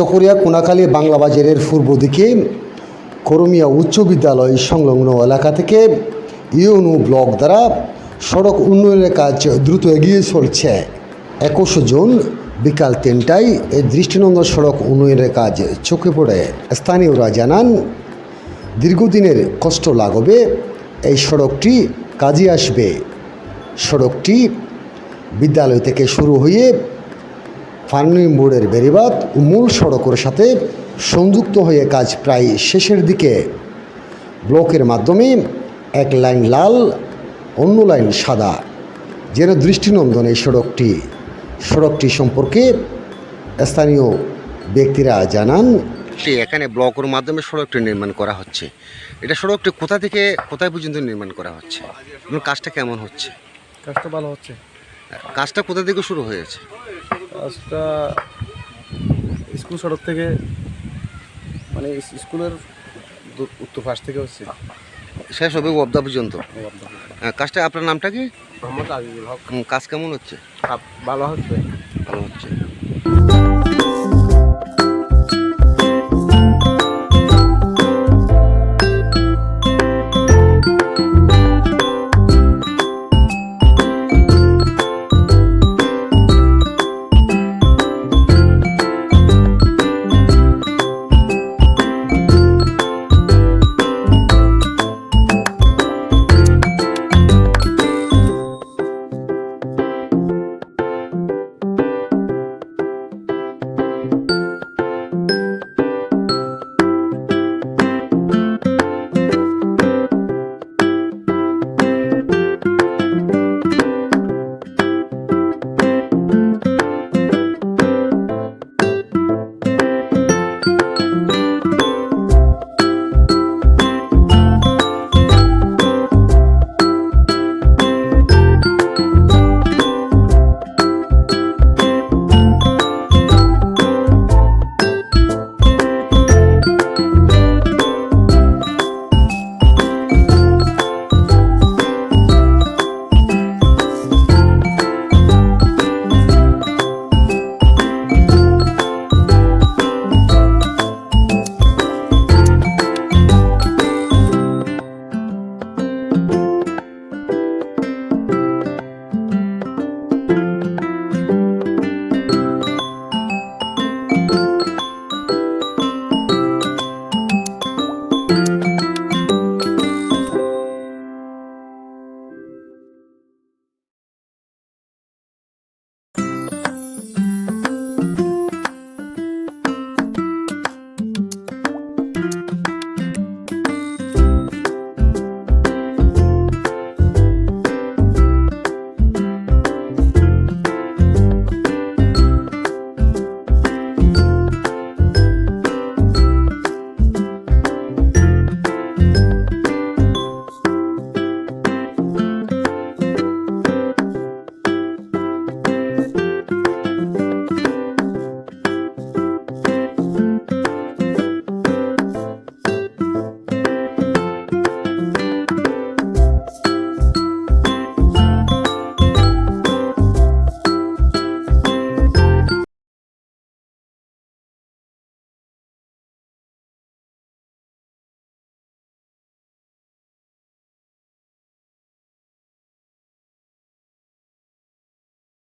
চকরিয়া কোনাখালী বাংলা বাজারের পূর্ব দিকে করমিয়া উচ্চ বিদ্যালয় সংলগ্ন এলাকা থেকে ইউনু ব্লক দ্বারা সড়ক উন্নয়নের কাজ দ্রুত এগিয়ে চলছে। একুশ জুন বিকাল তিনটায় এই দৃষ্টিনন্দন সড়ক উন্নয়নের কাজ চোখে পড়ে। স্থানীয়রা জানান, দীর্ঘদিনের কষ্ট লাগবে এই সড়কটি কাজে আসবে। সড়কটি বিদ্যালয় থেকে শুরু হয়ে ফার্নিং বোর্ডের বেড়িবাদ ও মূল সড়কের সাথে সংযুক্ত হয়ে কাজ প্রায় শেষের দিকে। ব্লকের মাধ্যমে এক লাইন লাল অন্য লাইন সাদা। যেন দৃষ্টিনন্দন এই সড়কটি। সড়কটি সম্পর্কে স্থানীয় ব্যক্তিরা জানান এখানে ব্লকের মাধ্যমে সড়কটি নির্মাণ করা হচ্ছে। এটা সড়কটি কোথা থেকে কোথায় পর্যন্ত নির্মাণ করা হচ্ছে? কাজটা কেমন হচ্ছে? কাজটা ভালো হচ্ছে। কাজটা কোথা থেকে শুরু হয়েছে? কাজটা স্কুল সড়ক থেকে মানে স্কুলের উত্তর পাশ থেকে হচ্ছে। শেষ হবে অবদা পর্যন্ত? হ্যাঁ, কাজটা আপনার নামটা কি? মোহাম্মদ আজিজুল হক। কাজ কেমন হচ্ছে? ভালো হচ্ছে। ভালো হচ্ছে।